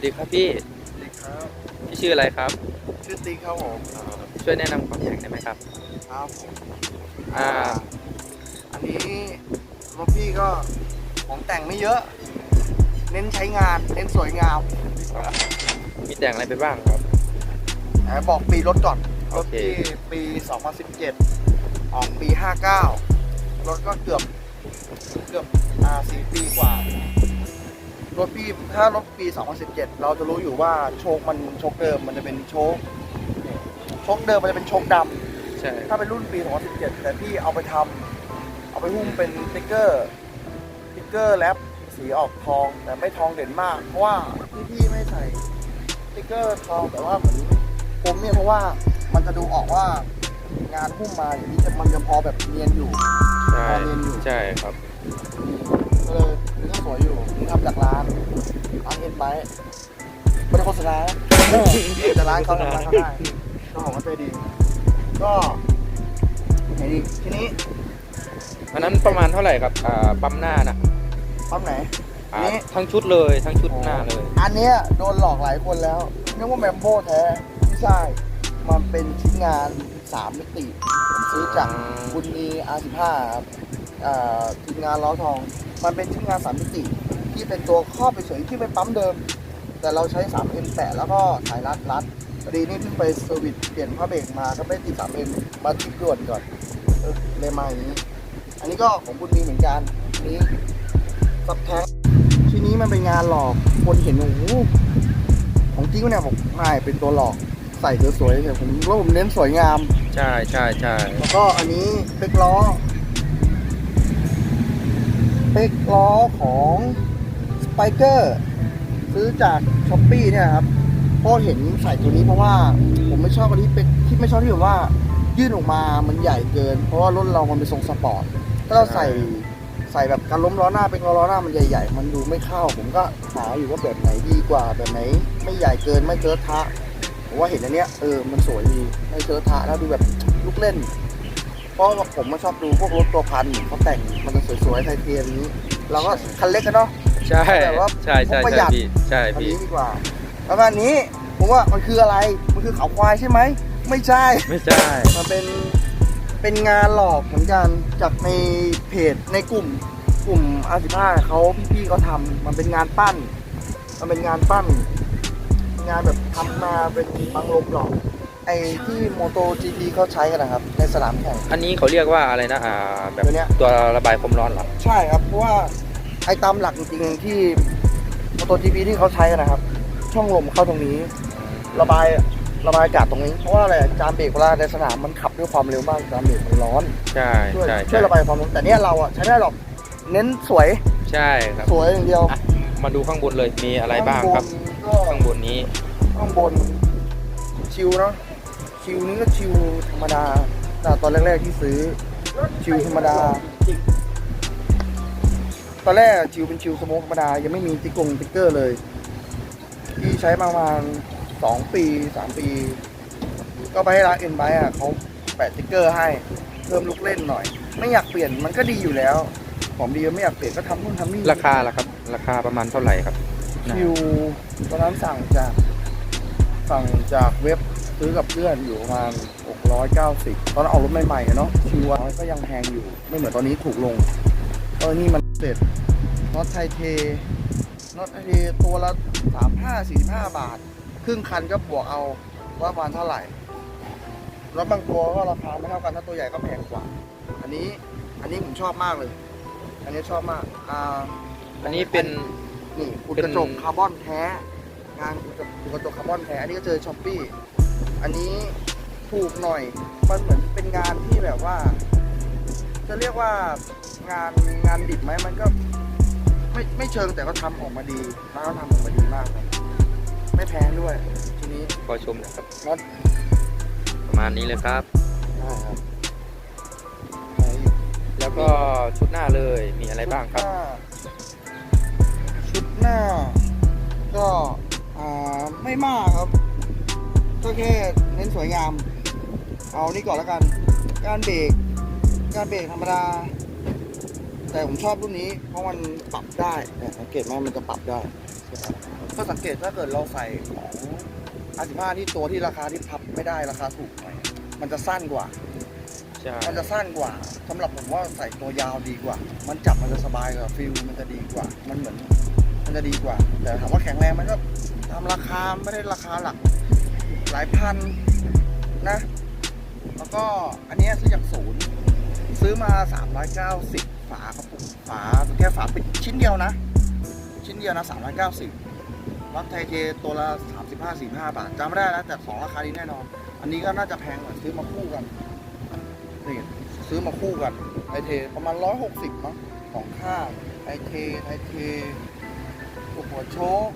วัสดีครับพี่ครับพี่ชื่ออะไรครับ ชื่อติ๊กครับผมช่วยแนะนำความแข่งได้ไหมครับ ครับผมอ่า อันนี้รถพี่ก็ของแต่งไม่เยอะ เน้นใช้งาน เน้นสวยงามมีแต่งอะไรไปบ้างครับไหนบอกปีรถก่อนรโอถเคพี่ปี 2017 ออกปี 59 รถก็เกือบ เกือบอ่าสี่ปีกว่า รถพี่ถ้ารถปี 2017 เราจะรู้อยู่ว่าโชคมันโชคเดิมมันจะเป็นโชคโชคเดิมมันจะเป็นโชคดำใช่ถ้าเป็นรุ่นปี 2017 แต่พี่เอาไปทำเอาไปหุ้มเป็นสติ๊กเกอร์สติ๊กเกอร์แรปสีออกทองแต่ไม่ทองเด่นมาก เพราะว่าที่พี่ไม่ใส่สติ๊กเกอร์ทองแต่ว่าผมผมเนี่ยเพราะว่ามันจะดูออกว่างานหุ้มมาอย่างนี้จะมันจะพอแบบเนียนอยู่ ใช่พอเรียนอยู่ใช่ครับ ก็เลยนี่ ก็สวยอยู่นี่ทำจากร้านร้านเอ็นไบไม่ได้โฆษณานะแต่ร้านเขาทำร้านเขาได้เจ้าของก็ใจดี ก็ไหนดีทีนี้อันนั้นประมาณเท่าไหร่ครับอ่าปั๊มหน้านะปั๊มไหนอ่านี่ทั้งชุดเลยทั้งชุดหน้าเลย อันเนี้ยโดนหลอกหลายคนแล้วนึกว่าแมมโบแท้ไม่ใช่มันเป็นชิ้นงาน 3 มิติผมซื้อจากคุณมี R15 ครับอ่า ทีมงานล้อทอง มันเป็นชิ้นงาน3มิติที่เป็นตัวครอบไปเฉยที่เป็นปั๊มเดิม แต่เราใช้ 3M แปะแล้วก็สายรัดรัดพอดีนี่เพิ่งไปเซอร์วิสเปลี่ยนผ้าเบรกมาก็ไม่ติด 3M มาทิปด่วนก่อนเออเลยมาอย่างนี้ อันนี้ก็ของคุณมีเหมือนกันอันนี้ซับแท้งทีนี้มันเป็นงานหลอกคนเห็นโอ้โหของจริงวะเนี่ยผมไม่เป็นตัวหลอกใส่สวยๆเฉยๆผมว่าผมเน้นสวยงาม ใช่ใช่ใช่แล้วก็อันนี้เป็กล้อ เป็กล้อของสไปเกอร์ซื้อจากช้อปปี้เนี่ยครับเพราะเห็นใส่ตัวนี้เพราะว่าผมไม่ชอบอันนี้เป็กที่ไม่ชอบที่แบบว่า ยื่นออกมามันใหญ่เกิน เพราะว่ารถเรามันเป็นทรงสปอร์ตถ้าเราใส่ใส่แบบการล้มล้อหน้าเป็นล้อหน้ามันใหญ่ๆ มันดูไม่เข้า ผมก็หาอยู่ว่าแบบไหนดีกว่าแบบไหน ไม่ใหญ่เกินไม่เจอะทะผมว่าเห็นอันเนี้ยเออมันสวยดีไม่เจอะทะแล้วดูแบบลูกเล่น ราะว่าผมมาชอบดูพวกรถตัวพันเขาแต่งมันจะสวยๆไทเทนนี้ เราก็คันเล็กกันเนาะ ใช่แต่ว่าใช่ใช่ผมประหใช่ยัดพี่ใช่อันพี่นี้ดีกว่าแล้วก็อันนี้ผมว่ามันคืออะไร มันคือเขาควายใช่ไหม ไม่ใช่ ไม่ใช่ มันเป็นเป็นงานหลอกเหมือนกันจากในเพจในกลุ่มกลุ่มอาสิาเขาพี่ๆเขาทำมันเป็นงานปั้น มันเป็นงานปั้น งานแบบทำมาเป็นบังลมหลอก ไอ้ที่โมโตจีพีเขาใช้กันนะครับ ในสนามแข่ง อันนี้เขาเรียกว่าอะไรนะอ่าแบบตัวเนี้ย ตัวระบายความร้อนเหรอใช่ครับ เพราะว่าไอ้ตามหลักจริงๆที่โมโตจีพีที่เขาใช้กันนะครับ ช่องลมเข้าตรงนี้ ระบายระบายอากาศตรงนี้ เพราะว่าอะไรจามเบรกเวลาในสนามมันขับด้วยความเร็วมากจามเบรกมันร้อนใช่ช่วยใช่ช่ใช่วยระบายความร้อนแต่เนี้ยเราอะใช้ได้หรอกเน้นสวยใช่ครับสวยอย่างเดียวอะมาดูข้างบนเลยมีอะไรบ้างครับก็ข้างบนนี้ข้างบนชิวเนาะ ชิวนี้ก็ชิวธรรมดาแต่ตอนแรกๆที่ซื้อ ชิวธรรมดา ตอนแรกชิวเป็นชิวสโมกธรรมดา ยังไม่มีติ๊กกงติ๊กเกอร์เลย ที่ใช้มาประมาณสองปีสามปี ก็ไปให้ร้านเอ็นไบอะเขาแปะติ๊กเกอร์ให้เพิ่มลูกเล่นหน่อย ไม่อยากเปลี่ยนมันก็ดีอยู่แล้วของดีไม่อยากเปลี่ยนก็ทำนู่นทำนี่ราคาล่ะครับ ราคาประมาณเท่าไหร่ครับคิวตอนนั้นสั่งจากสั่งจากเว็บ ซื้อกับเพื่อนอยู่ประมาณ 690 ตอนนั้นออกรถใหม่ๆอะเนาะคิวน้อยก็ยังแพงอยู่ ไม่เหมือนตอนนี้ถูกลงเออนี่มันเสร็จน็อตไทเทน็อตไทเทตัวละ 35 45 บาท ครึ่งคันก็บวกเอาว่าประมาณเท่าไหร่รถบางตัวก็ราคาไม่เท่ากันถ้าตัวใหญ่ก็แพงกว่า อันนี้อันนี้ผมชอบมากเลย อันนี้ชอบมากอ่าอันนี้เป็นนี่อุดเป็นกระจกคาร์บอนแท้งานอุดกระจกคาร์บอนแท้อันนี้ก็เจอช้อปปี้ อันนี้ถูกหน่อย มันเหมือนเป็นงานที่แบบว่า จะเรียกว่างานงานดิบไหมมันก็ ไม่ไม่เชิงแต่ก็ทำออกมาดีแล้วก็ทำออกมาดีมากครับไม่แพงด้วย ทีนี้ขอชมนะครับ น็อตประมาณนี้เลยครับ ได้ครับแล้วก็ชุดหน้าเลยมีอะไรบ้างครับ ชุดหน้า ก็อ่าไม่มากครับ ก็แค่เน้นสวยงาม เอานี่ก่อนแล้วกัน การเบรกการเบรกธรรมดา แต่ผมชอบรุ่นนี้ เพราะมันปรับได้เนี่ยสังเกตไหมมันจะปรับได้สก็สังเกตถ้าเกิดเราใส่ของอาสิบห้าที่ตัวที่ราคาที่พับไม่ได้ราคาถูกหน่อยมันจะสั้นกว่าใช่มันจะสั้นกว่าสำหรับผมว่าใส่ตัวยาวดีกว่า มันจับมันจะสบายกว่าฟิลมันจะดีกว่า มันเหมือน มันจะดีกว่า แต่ถามว่าแข็งแรงมันก็ตามราคาไม่ได้ราคาหลัก หลายพันนะ แล้วก็อันนี้ซื้อจากศูนย์ ซื้อมา 390 ฝาครับผมฝาแค่ฝาปิดชิ้นเดียวนะ ชิ้นเดียวนะ 390รักไทยเทตัวละ 35 45 บาทจำไม่ได้แล้วแต่สองราคานี้แน่นอน อันนี้ก็น่าจะแพงกว่าซื้อมาคู่กันนี่ซื้อมาคู่กันไทเทประมาณ 160มั้งสองข้างไทเทไทเทตัวหัวโชค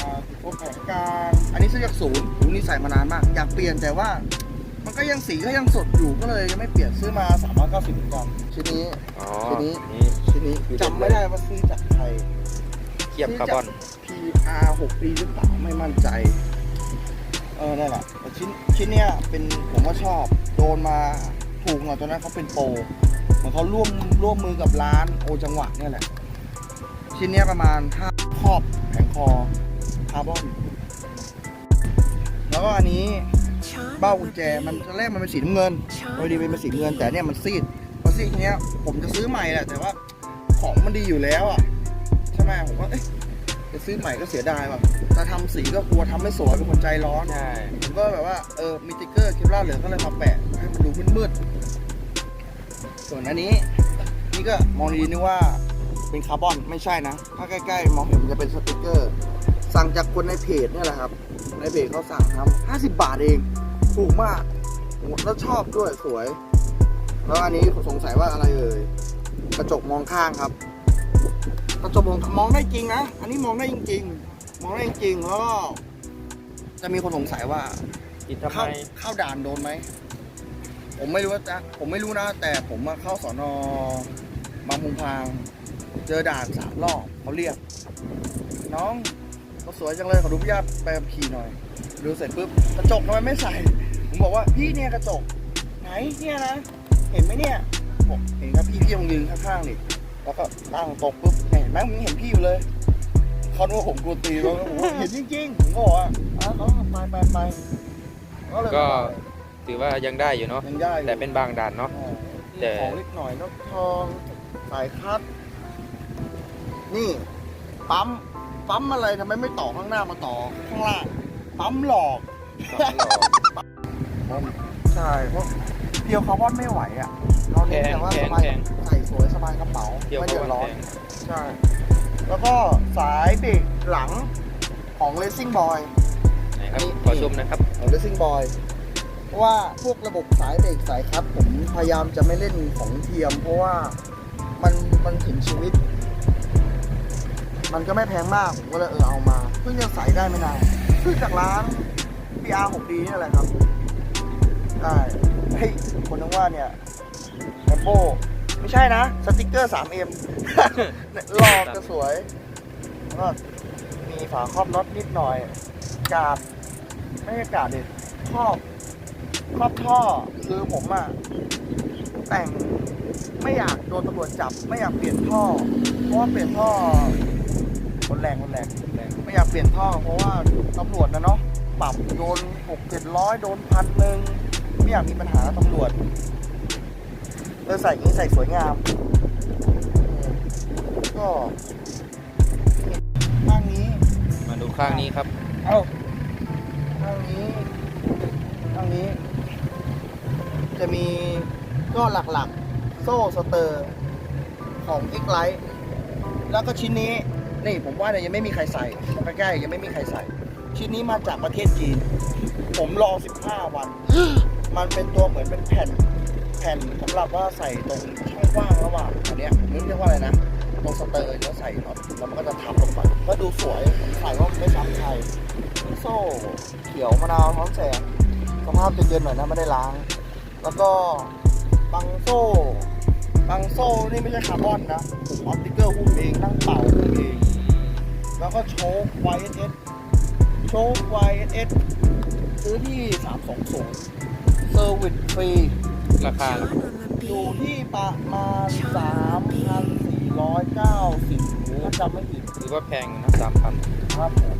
อ่าตัวแผงกลางอันนี้ซื้อจากศูนย์ศูนย์นี่ใส่มานานมาก อยากเปลี่ยนแต่ว่า มันก็ยังสีก็ยังสดอยู่ก็เลยยังไม่เปลี่ยนซื้อมา390ก่อนชิ้นนี้อ๋อทีนี้นี่ชิ้นนี้จำไม่ได้ว่าซื้อจากใครเทียบคาร์บอน PR 6ปีหรือเปล่าไม่มั่นใจ เออนั่นแหละแต่ชิ้นชิ้นเนี้ยเป็นผมว่าชอบโดนมาถูกหน่อยตอนนั้นเขาเป็นโปรเหมือนเขาร่วมร่วมมือกับร้านโอจังหวะเนี่ยแหละ ชิ้นเนี้ยประมาณ5ครอบแผงคอ คาร์บอนแล้วก็อันนี้เบ้ากุญแจมันตอนแรกมันเป็นสีน้ำเงินพอดีเป็นสีน้ำเงินแต่เนี่ยมันซีดพอซีดทีเนี้ยผมจะซื้อใหม่แหละแต่ว่าของมันดีอยู่แล้วอะใช่ไหมผมว่าเอ๊ะจะซื้อใหม่ก็เสียดายว่ะจะทำสีก็กลัวทำไม่สวยเป็นคนใจร้อนใช่ผมก็แบบว่าเออมีติ๊กเกอร์เคปลาร์เหลืองก็เลยมาแปะให้มันดูมืดๆส่วนอันนี้นี่ก็มองดีๆนึกว่าเป็นคาร์บอนไม่ใช่นะ ถ้าใกล้ๆ มองเห็นมันจะเป็นสติ๊กเกอร์ สั่งจากคนในเพจเนี่ยแหละครับ ในเพจเขาสั่งทำห้าสิบบาทเองถูกมากแล้วชอบด้วยสวย แล้วอันนี้สงสัยว่าอะไรเอ่ยกระจกมองข้างครับ กระจกมองมองได้จริงนะอันนี้มองได้จริง ๆ มองได้จริงๆแล้วก็จะมีคนสงสัยว่าติดทำไมเข้าเข้าด่านโดนไหมผมไม่รู้นะผมไม่รู้นะ แต่ผมมาเข้าสอนอบางมุงพาง เจอด่านสามรอบเขาเรียก น้อง เขาสวยจังเลยขอดูพี่ยาไปขับขี่หน่อย ดูเสร็จปุ๊บกระจกทำไมไม่ใส่ ผมบอกว่าพี่เนี่ยกระจก ไหนเนี่ยนะ เห็นไหมเนี่ยบอกเห็นครับพี่พี่ลองยืนข้างๆนี่แล้วก็ตั้งตรงปุ๊บเห็นไหมมึงเห็นพี่อยู่เลยเขาคิดว่าผมกลัวตีแล้วผมว่าเห็นจริงๆผมก็บอกว่าอะเขาไปไปไปก็เลยก็ ถือว่ายังได้อยู่เนาะยังได้อยู่แต่เป็นบางด่านเนาะอ่าแต่ของเล็กหน่อยนกทองสายคัดนี่ปั๊ม ปั๊มอะไรทำไมไม่ต่อข้างหน้ามาต่อข้างล่างปั๊มหลอกใช่เพราะเพียวคาร์บอนไม่ไหวอะเราเน้นแต่ว่าแพสงบายแพงใส่สวยสบายกระเป๋าเที่ยวไม่เขาเดือดวันร้อแพนงใช่แล้วก็สายเบรกหลังของ Racing Boy ไหนครับนี่ขอชมนะครับของ Racing Boy เพราะว่าพวกระบบสายเบรกสายคัดผมพยายามจะไม่เล่นของเทียม เพราะว่ามันมันถึงชีวิต มันก็ไม่แพงมาก ผมก็เลยเออเอามา เพิ่งจะใส่ได้ไม่นานซื้อจากร้าน PR 6D นี่แหละครับใช่เฮ้ยคนนึกว่าเนี่ยแลมโบไม่ใช่นะ สติกเกอร์ 3M หลอกจะสวยก็มีฝาครอบน็อตนิดหน่อย กาดไม่ใช่กาดดิครอบครอบท่อคือผมอะแต่งไม่อยากโดนตำรวจจับ ไม่อยากเปลี่ยนท่อ เพราะว่าเปลี่ยนท่อ คนแรงคนแรงคนแรงไม่อยากเปลี่ยนท่อเพราะว่าตำรวจนะเนาะปรับโดนหกเจ็ดร้อยโดนพันหนึ่งไม่อยากมีปัญหากับตำรวจเลยใส่อย่างนี้ใส่สวยงามอืมก็ข้างนี้ มาดูข้างนี้ครับ เอ้าข้างนี้ข้างนี้ จะมีก็หลักๆ โซ่สเตอร์ของ X Lite แล้วก็ชิ้นนี้ นี่ผมว่าเนี่ยยังไม่มีใครใส่ใกล้ๆยังไม่มีใครใส่ ชิ้นนี้มาจากประเทศจีน ผมรอ 15 วัน มันเป็นตัวเหมือนเป็นแผ่นแผ่นสำหรับว่าใส่ตรงช่องว่างระหว่างอันเนี้ยนี่เรียกว่าอะไรนะตรงสเตอร์แล้วใส่น็อตแล้วมันก็จะทับลงไปก็ดูสวยผมใส่ว่าไม่ซ้ำใครโซ่เขียวมะนาวท้องแสงสภาพจะเย็นหน่อยนะไม่ได้ล้าง แล้วก็บังโซ่บังโซ่นี่ไม่ใช่คาร์บอนนะผมออปติเกอร์หุ้มเองนั่งเป่าหุ้มเอง แล้วก็โชค YSS โชค YSS ซื้อที่ 320เซอร์วิสฟรี ราคาอยู่ที่ประมาณ 3,490โอ้ถ้าจำไม่ผิดถือว่าแพงอยู่นะสามพันครับผม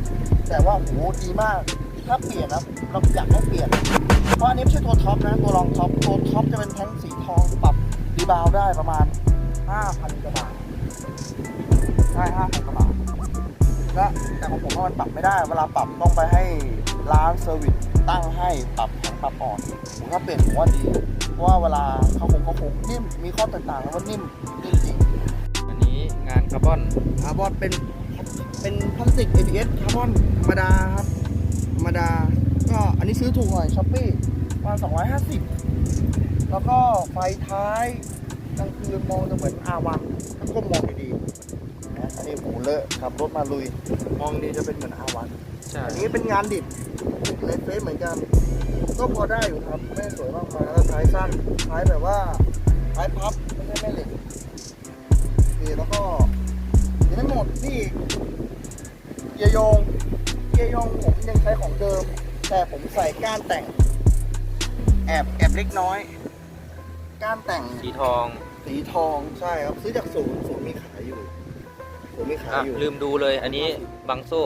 แต่ว่าโหดีมาก ถ้าเปลี่ยนนะเราอยากให้เปลี่ยน เพราะอันนี้ไม่ใช่ตัวท็อปนะ ตัวรองท็อป ตัวท็อปจะเป็นแท้งสีทองปรับรีบาวด์ได้ประมาณ 5,000กว่าบาทใช่5,000กว่าบาท และแต่ของผมว่ามันปรับไม่ได้ เวลาปรับต้องไปให้ร้านเซอร์วิสตั้งให้ปรับแข็งปรับอ่อนผมถ้าเปลี่ยนผมว่าดี เพราะว่าเวลาเขาคงเขาคงนิ่ม มีข้อแตกต่างกันว่านิ่มนิ่มจริง อันนี้งานคาร์บอน คาร์บอนเป็นเป็นพลาสติก ABS คาร์บอนธรรมดาครับ ธรรมดา ก็อันนี้ซื้อถูกหน่อยช้อปปี้ประมาณ250 แล้วก็ไฟท้ายกลางคืนมองจะเหมือนอาวันถ้าก้มมองดีๆนะ อันนี้หูเลอะขับรถมาลุย มองดีจะเป็นเหมือนอาวันใช่อันนี้เป็นงานดิบเลนเฟสเหมือนกัน ก็พอได้อยู่ครับไม่สวยมากมายแล้วท้ายสั้นท้ายแบบว่าท้ายพับไม่ใช่แม่เหล็กโอเคแล้วก็ยังไม่หมดนี่เกียร์โยงเกียร์โยงผมยังใช้ของเดิม แต่ผมใส่ก้านแต่ง แอบแอบเล็กน้อย ก้านแต่ง สีทอง สีทองใช่ครับ ซื้อจากศูนย์ศูนย์มีขายอยู่ ศูนย์มีขายอะอยู่ลืมดูเลยอันนี้บังโซ่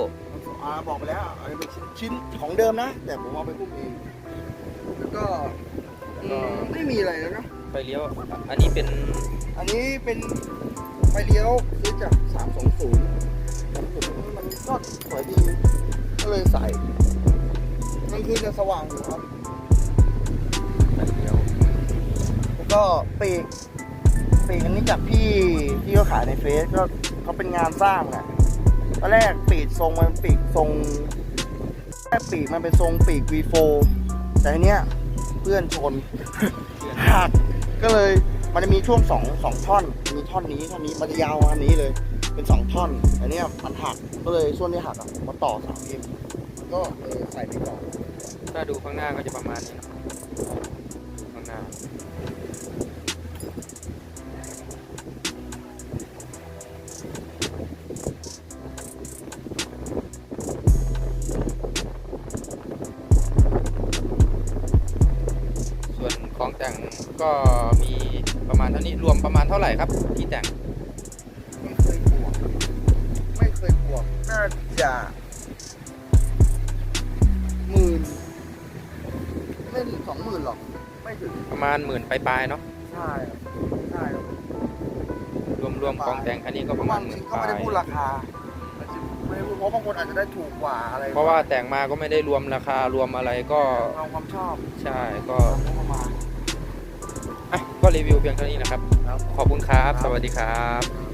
อ่าบอกไปแล้วอันนี้เป็นชิ้นชิ้นของเดิมนะ แต่ผมเอาไปพุ่มเองแล้วก็อืมไม่มีอะไรแล้วเนอะไฟเลี้ยว อันนี้เป็นอันนี้เป็นไฟเลี้ยวซื้อจาก320แต่ผมมันก็สวยดีก็เลยใส่มันคือจะสว่างอยู่ครับ ไฟเลี้ยวแล้วก็ปีก ปีกอันนี้จากพี่ที่เขาขายในเฟซก็เขาเป็นงานสร้างอะตอนแรกปีกทรงมันปีกทรงแรกปีกมันเป็นทรงปีก V4 แต่อันเนี้ยเพื่อนชนหักก็เลยมันจะมีช่วงสองสองท่อน มีท่อนนี้ท่อนนี้มันจะยาวอันนี้เลย เป็นสองท่อน อันเนี้ยมันหักก็เลยส่วนที่หักอะมาต่อสามเอ็มก็เออใส่ไปก่อนถ้าดูข้างหน้าก็จะประมาณนี้นะดูข้างหน้า ก็มีประมาณเท่านี้รวมประมาณเท่าไหร่ครับที่แต่งไม่เคยบวกไม่เคยบวกน่าจะหมื่นไม่ถึงสองหมื่นหรอก ไม่ถึงประมาณหมื่นปลายๆเนาะใช่ครับใช่ครับรวมๆของแต่งคันนี้ก็ประมาณบางหมื่ทีนก็ปลาไม่ได้ยพูดราคาไม่ได้พูดเพราะบางคนอาจจะได้ถูกกว่าอะไรเพราะว่าแต่งมาก็ไม่ได้รวมราคารวมอะไรก็ตามความชอบใช่ก็ตามงบประมาณอะ ก็รีวิวเพียงเท่านี้นะครับครับขอบคุณครับครับ สวัสดีครับ